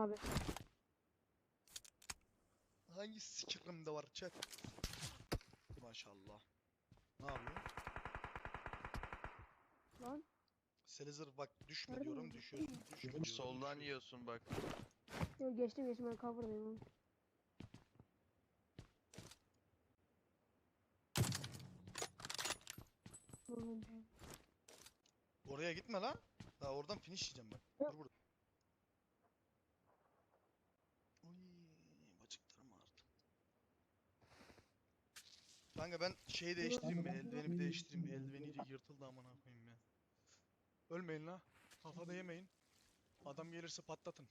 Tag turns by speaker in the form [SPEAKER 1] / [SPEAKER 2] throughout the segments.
[SPEAKER 1] abi.
[SPEAKER 2] Hangi sikirimde var chat? Maşallah. Ne yapıyor?
[SPEAKER 1] Lan.
[SPEAKER 2] Selezir bak düşme
[SPEAKER 1] Nerede
[SPEAKER 2] diyorum
[SPEAKER 1] bu?
[SPEAKER 2] düşüyorsun. Düşme diyorum.
[SPEAKER 3] Soldan
[SPEAKER 2] düşüyorsun.
[SPEAKER 3] yiyorsun bak.
[SPEAKER 1] Yok geçtim geçtim ben cover'dayım oğlum.
[SPEAKER 2] Oraya gitme lan. Daha oradan finish yiyeceğim ben. Dur burada. Kanka ben şeyi değiştireyim mi? Eldiveni bir değiştireyim mi? Eldiveni iyice yırtıldı amına koyayım ya. Ölmeyin la. Kafada yemeyin. Adam gelirse patlatın.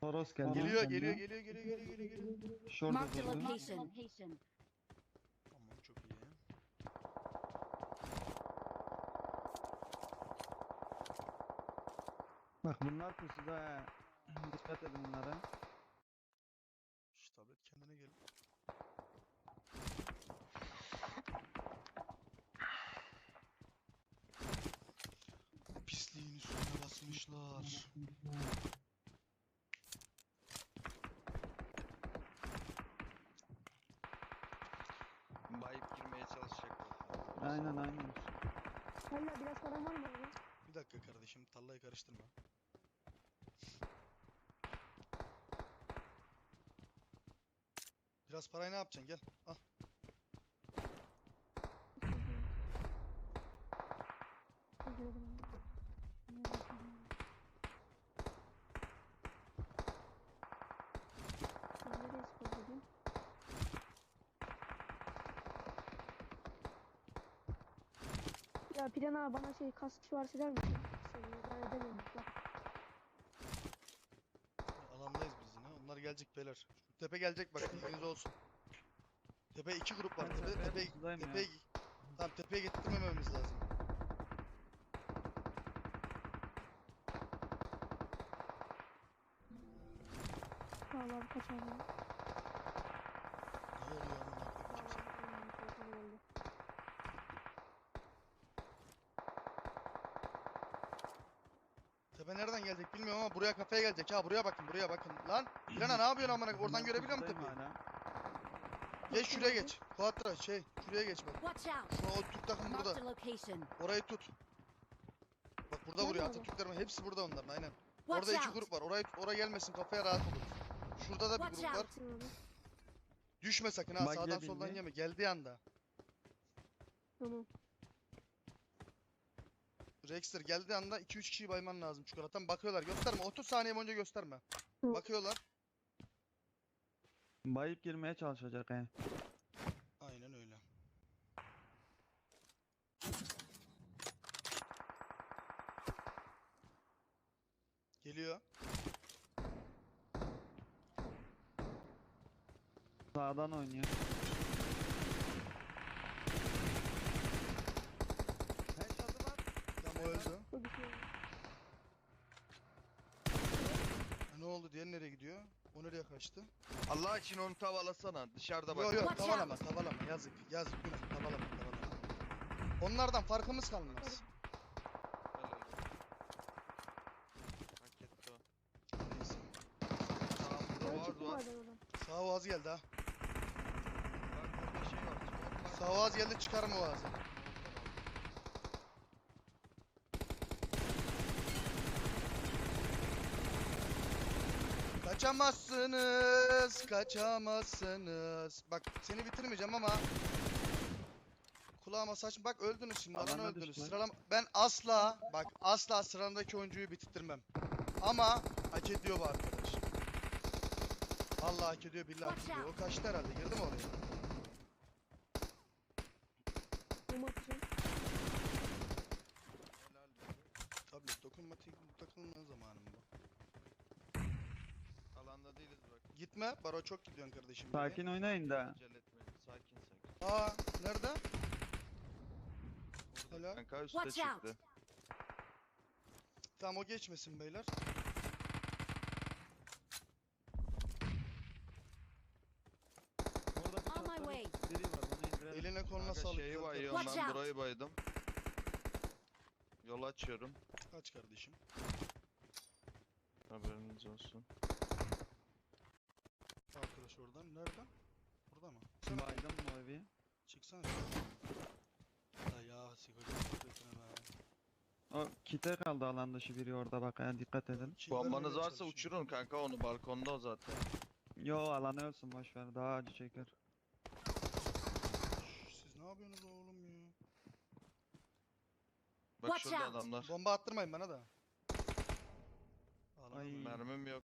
[SPEAKER 4] Toros geldi.
[SPEAKER 2] Geliyor, geliyor, geliyor, geliyor, geliyor, geliyor, geliyor.
[SPEAKER 4] Şurada
[SPEAKER 5] a
[SPEAKER 4] durdu.
[SPEAKER 5] location.
[SPEAKER 2] Tamam çok iyi.
[SPEAKER 4] Bak bunlar pusuda he. Dikkat edin bunlara.
[SPEAKER 2] Şş tablet kendine gel.
[SPEAKER 4] Aynen aynen.
[SPEAKER 1] Hala biraz param var mı?
[SPEAKER 2] Bir dakika kardeşim, tallayı karıştırma. Biraz parayı ne yapacaksın? Gel. Al.
[SPEAKER 1] Ya Plan abi bana şey kask varsa der misin? Seviyor, ben edemiyorum. Bak.
[SPEAKER 2] Alandayız biz yine. Onlar gelecek beyler. Şu tepe gelecek bak bilginiz olsun. Tepe iki grup var
[SPEAKER 4] Ben
[SPEAKER 2] tepe. Tepe,
[SPEAKER 4] ya.
[SPEAKER 2] tepe, tamam tepeye getirmememiz lazım.
[SPEAKER 1] Tamam abi kaç abi.
[SPEAKER 2] Ne oluyor amına koyayım kimse? Tepe nereden gelecek bilmiyorum ama buraya kafeye gelecek ha buraya bakın buraya bakın lan Plana ne yapıyorsun amına koyayım? oradan görebiliyor musun tepeyi? Geç şuraya geç Quattro şey şuraya geç bak
[SPEAKER 5] Watch out!
[SPEAKER 2] şu o Türk takım burada
[SPEAKER 5] location.
[SPEAKER 2] orayı tut Bak burada
[SPEAKER 1] Nerede
[SPEAKER 2] vuruyor? Atatürklerin hepsi burada onların aynen
[SPEAKER 5] Watch
[SPEAKER 2] Orada iki
[SPEAKER 5] out!
[SPEAKER 2] grup var orayı oraya gelmesin kafaya rahat olur Şurada da bir
[SPEAKER 5] Watch
[SPEAKER 2] grup var
[SPEAKER 5] out!
[SPEAKER 2] düşme sakın ha
[SPEAKER 4] Bak
[SPEAKER 2] sağdan
[SPEAKER 4] yedim
[SPEAKER 2] soldan
[SPEAKER 4] mi?
[SPEAKER 2] yeme geldiği anda
[SPEAKER 1] Tamam.
[SPEAKER 2] Rexter geldiği anda 2-3 kişiyi bayman lazım çikolatan bakıyorlar gösterme 30 saniye boyunca gösterme. Bakıyorlar
[SPEAKER 4] Bayıp girmeye çalışacak he.
[SPEAKER 2] Aynen öyle. Geliyor.
[SPEAKER 4] Sağdan oynuyor. Headshot'ı var.
[SPEAKER 2] Tam o öldü.
[SPEAKER 1] Bu bir şey.
[SPEAKER 2] E, Ne oldu diğer nereye gidiyor? O nereye kaçtı?
[SPEAKER 3] Allah için onu tavalasana. Dışarıda bak.
[SPEAKER 2] Yok yok tavalama tavalama yazık yazık günah tavalama tavalama. Onlardan farkımız kalmaz.
[SPEAKER 3] Hak etti o.
[SPEAKER 2] Neyse.
[SPEAKER 3] Sağımızda
[SPEAKER 1] Ben
[SPEAKER 3] var
[SPEAKER 1] çıktım
[SPEAKER 3] var.
[SPEAKER 1] oradan oradan.
[SPEAKER 2] Sağ oğaz geldi ha.
[SPEAKER 3] Bak burada şey var.
[SPEAKER 2] Sağ oğaz geldi çıkarma oğazı. Kaçamazsınız, kaçamazsınız. Bak seni bitirmeyeceğim ama kulağıma saç. Bak öldünüz şimdi, alan
[SPEAKER 4] Alana
[SPEAKER 2] öldünüz. Sıralama ben asla bak asla sıramdaki oyuncuyu bitirtmem. Ama hak ediyor bu arkadaş. Vallahi hak ediyor, billahi hak ediyor. O kaçtı herhalde, girdi mi oraya? Tablet dokunmatik takılma zamanım bu.
[SPEAKER 3] Alanda değiliz bak.
[SPEAKER 2] Gitme, Baro çok gidiyorsun kardeşim.
[SPEAKER 4] Sakin oynayın da.
[SPEAKER 3] Acele etmeyin. Sakin sakin.
[SPEAKER 2] Aa, nerede? Helal.
[SPEAKER 3] kanka üstte
[SPEAKER 5] Watch out.
[SPEAKER 3] çıktı.
[SPEAKER 2] Tamam o geçmesin beyler.
[SPEAKER 4] Orada bir
[SPEAKER 5] On my way.
[SPEAKER 4] Var onu indirelim.
[SPEAKER 2] Eline koluna
[SPEAKER 3] Kanka
[SPEAKER 2] sağlık.
[SPEAKER 3] şeyi bayıyorum
[SPEAKER 5] Watch
[SPEAKER 3] ben
[SPEAKER 5] out.
[SPEAKER 3] burayı baydım. Yol açıyorum.
[SPEAKER 2] kardeşim. Aç kardeşim.
[SPEAKER 3] Haberiniz olsun.
[SPEAKER 2] Arkadaş oradan. Nereden? Burada mı?
[SPEAKER 4] Baydım mı o evi?
[SPEAKER 2] Çıksana. Ya ya sigara be.
[SPEAKER 4] O kite kaldı alan dışı biri orada bak ya dikkat edin.
[SPEAKER 3] Bombanız varsa uçurun kanka onu balkonda o zaten.
[SPEAKER 4] Yo alanı ölsün boşver daha acı çeker.
[SPEAKER 2] Siz ne yapıyorsunuz oğlum ya?
[SPEAKER 3] Bak
[SPEAKER 5] Watch
[SPEAKER 3] şurada
[SPEAKER 5] out.
[SPEAKER 3] adamlar.
[SPEAKER 2] Bomba attırmayın bana da.
[SPEAKER 4] Ay.
[SPEAKER 3] Mermim yok.